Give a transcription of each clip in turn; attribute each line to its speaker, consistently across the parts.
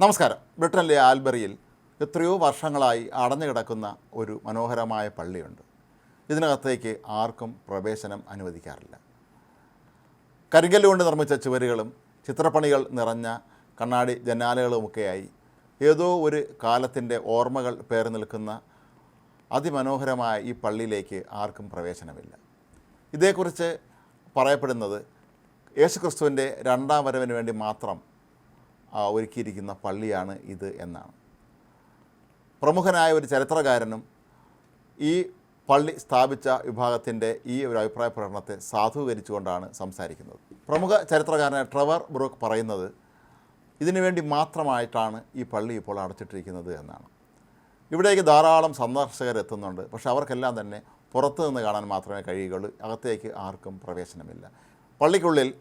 Speaker 1: നമസ്കാരം. ബ്രിട്ടനിലെ ആൽബറിയിൽ എത്രയോ വർഷങ്ങളായി അടഞ്ഞു കിടക്കുന്ന ഒരു മനോഹരമായ പള്ളിയുണ്ട്. ഇതിനകത്തേക്ക് ആർക്കും പ്രവേശനം അനുവദിക്കാറില്ല. കരിങ്കല്ല് കൊണ്ട് നിർമ്മിച്ച ചുവരുകളും ചിത്രപ്പണികൾ നിറഞ്ഞ കണ്ണാടി ജനാലകളുമൊക്കെയായി ഏതോ ഒരു കാലത്തിന്റെ ഓർമ്മകൾ പേർ നിൽക്കുന്ന അതിമനോഹരമായ ഈ പള്ളിയിലേക്ക് ആർക്കും പ്രവേശനമില്ല. ഇതേക്കുറിച്ച് പറയപ്പെടുന്നത് യേശുക്രിസ്തുവിന്റെ രണ്ടാം വരവിന് വേണ്ടി മാത്രം ഒരുക്കിയിരിക്കുന്ന പള്ളിയാണ് ഇത് എന്നാണ്. പ്രമുഖനായ ഒരു ചരിത്രകാരനും ഈ പള്ളി സ്ഥാപിച്ച വിഭാഗത്തിന്റെ ഈ ഒരു അഭിപ്രായ പ്രകടനത്തെ സാധൂകരിച്ചുകൊണ്ടാണ് സംസാരിക്കുന്നത്. പ്രമുഖ ചരിത്രകാരനായ ട്രവർ ബ്രൂക്ക് പറയുന്നത് ഇതിനുവേണ്ടി മാത്രമായിട്ടാണ് ഈ പള്ളി ഇപ്പോൾ അടച്ചിട്ടിരിക്കുന്നത് എന്നാണ്. ഇവിടേക്ക് ധാരാളം സന്ദർശകർ എത്തുന്നുണ്ട്. പക്ഷേ അവർക്കെല്ലാം തന്നെ പുറത്തു നിന്ന് കാണാൻ മാത്രമേ കഴിയുകയുള്ളൂ. അകത്തേക്ക് ആർക്കും പ്രവേശനമില്ല. പള്ളിക്കുള്ളിൽ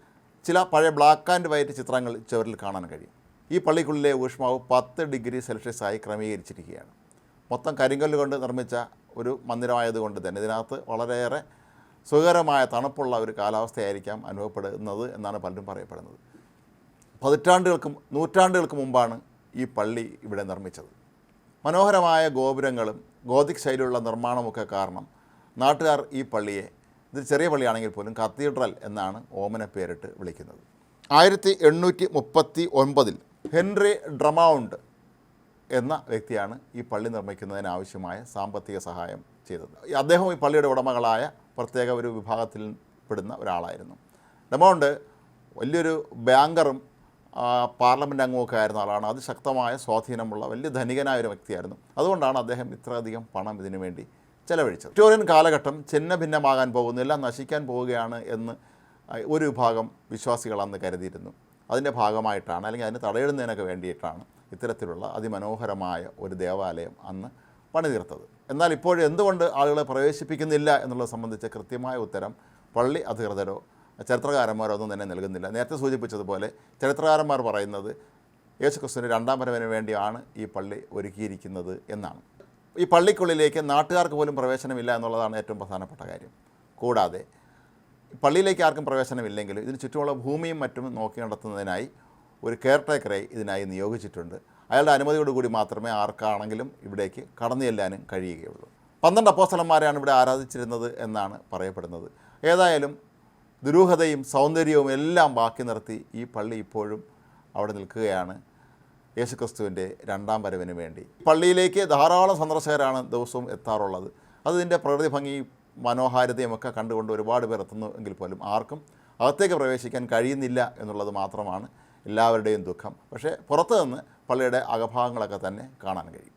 Speaker 1: ചില പഴയ ബ്ലാക്ക് ആൻഡ് വൈറ്റ് ചിത്രങ്ങൾ ചുവരിൽ കാണാൻ കഴിയും. ഈ പള്ളിക്കുള്ളിലെ ഊഷ്മാവ് പത്ത് ഡിഗ്രി സെൽഷ്യസായി ക്രമീകരിച്ചിരിക്കുകയാണ്. മൊത്തം കരിങ്കല്ല് കൊണ്ട് നിർമ്മിച്ച ഒരു മന്ദിരമായതുകൊണ്ട് തന്നെ ഇതിനകത്ത് വളരെയേറെ സുഖകരമായ തണുപ്പുള്ള ഒരു കാലാവസ്ഥയായിരിക്കാം അനുഭവപ്പെടുന്നത് എന്നാണ് പലരും പറയപ്പെടുന്നത്. പതിറ്റാണ്ടുകൾക്കും നൂറ്റാണ്ടുകൾക്ക് മുമ്പാണ് ഈ പള്ളി ഇവിടെ നിർമ്മിച്ചത്. മനോഹരമായ ഗോപുരങ്ങളും ഗോതിക് ശൈലിയുള്ള നിർമ്മാണമൊക്കെ കാരണം നാട്ടുകാർ ഈ പള്ളിയെ ഇത് ചെറിയ പള്ളിയാണെങ്കിൽ പോലും കത്തീഡ്രൽ എന്നാണ് ഓമന പേരിട്ട് വിളിക്കുന്നത്. ആയിരത്തി എണ്ണൂറ്റി മുപ്പത്തി ഒൻപതിൽ ഹെൻറി ഡ്രമൗണ്ട് എന്ന വ്യക്തിയാണ് ഈ പള്ളി നിർമ്മിക്കുന്നതിന് ആവശ്യമായ സാമ്പത്തിക സഹായം ചെയ്തത്. അദ്ദേഹം ഈ പള്ളിയുടെ ഉടമകളായ പ്രത്യേക ഒരു വിഭാഗത്തിൽ പെടുന്ന ഒരാളായിരുന്നു. ഡെമൗണ്ട് വലിയൊരു ബാങ്കറും പാർലമെന്റ് അംഗമൊക്കെ ആയിരുന്ന ആളാണ്. അതിശക്തമായ സ്വാധീനമുള്ള വലിയ ധനികനായ ഒരു വ്യക്തിയായിരുന്നു. അതുകൊണ്ടാണ് അദ്ദേഹം ഇത്രയധികം പണം ഇതിനു വേണ്ടി ചെലവഴിച്ചത്. വിക്ടോറിയൻ കാലഘട്ടം ചിന്ന ഭിന്നമാകാൻ പോകുന്നു എല്ലാം നശിക്കാൻ പോവുകയാണ് എന്ന് ഒരു വിഭാഗം വിശ്വാസികൾ അന്ന് കരുതിയിരുന്നു. അതിന്റെ ഭാഗമായിട്ടാണ് അല്ലെങ്കിൽ അതിന് തടയിടുന്നതിനൊക്കെ വേണ്ടിയിട്ടാണ് ഇത്തരത്തിലുള്ള അതിമനോഹരമായ ഒരു ദേവാലയം അന്ന് പണിതീർത്തത്. എന്നാൽ ഇപ്പോഴും എന്തുകൊണ്ട് ആളുകളെ പ്രവേശിപ്പിക്കുന്നില്ല എന്നുള്ളത് സംബന്ധിച്ച കൃത്യമായ ഉത്തരം പള്ളി അധികൃതരോ ചരിത്രകാരന്മാരോ ഒന്നും തന്നെ നൽകുന്നില്ല. നേരത്തെ സൂചിപ്പിച്ചതുപോലെ ചരിത്രകാരന്മാർ പറയുന്നത് യേശുക്രിസ്തുവിന്റെ രണ്ടാം വരവിന് വേണ്ടിയാണ് ഈ പള്ളി ഒരുക്കിയിരിക്കുന്നത് എന്നാണ്. ഈ പള്ളിക്കുള്ളിലേക്ക് നാട്ടുകാർക്ക് പോലും പ്രവേശനമില്ല എന്നുള്ളതാണ് ഏറ്റവും പ്രധാനപ്പെട്ട കാര്യം. കൂടാതെ പള്ളിയിലേക്ക് ആർക്കും പ്രവേശനമില്ലെങ്കിലും ഇതിന് ചുറ്റുമുള്ള ഭൂമിയും മറ്റും നോക്കി നടത്തുന്നതിനായി ഒരു കെയർ ടേക്കറെ ഇതിനായി നിയോഗിച്ചിട്ടുണ്ട്. അയാളുടെ അനുമതിയോടുകൂടി മാത്രമേ ആർക്കാണെങ്കിലും ഇവിടേക്ക് കടന്നു ചെല്ലാനും കഴിയുകയുള്ളൂ. പന്ത്രണ്ട് അപ്പോസ്തലന്മാരെയാണ് ഇവിടെ ആരാധിച്ചിരുന്നത് എന്നാണ് പറയപ്പെടുന്നത്. ഏതായാലും ദുരൂഹതയും സൗന്ദര്യവും എല്ലാം ബാക്കി നിർത്തി ഈ പള്ളി ഇപ്പോഴും അവിടെ നിൽക്കുകയാണ് യേശുക്രിസ്തുവിന്റെ രണ്ടാം വരവിന് വേണ്ടി. പള്ളിയിലേക്ക് ധാരാളം സന്ദർശകരാണ് ദിവസവും എത്താറുള്ളത്. അതിന്റെ പ്രകൃതി ഭംഗി മനോഹാരിതയും ഒക്കെ കണ്ടുകൊണ്ട് ഒരുപാട് പേർ എത്തുന്നു എങ്കിൽ പോലും ആർക്കും അകത്തേക്ക് പ്രവേശിക്കാൻ കഴിയുന്നില്ല എന്നുള്ളത് മാത്രമാണ് എല്ലാവരുടെയും ദുഃഖം. പക്ഷേ പുറത്തു നിന്ന് പള്ളിയുടെ അകഭാഗങ്ങളൊക്കെ തന്നെ കാണാൻ കഴിയും.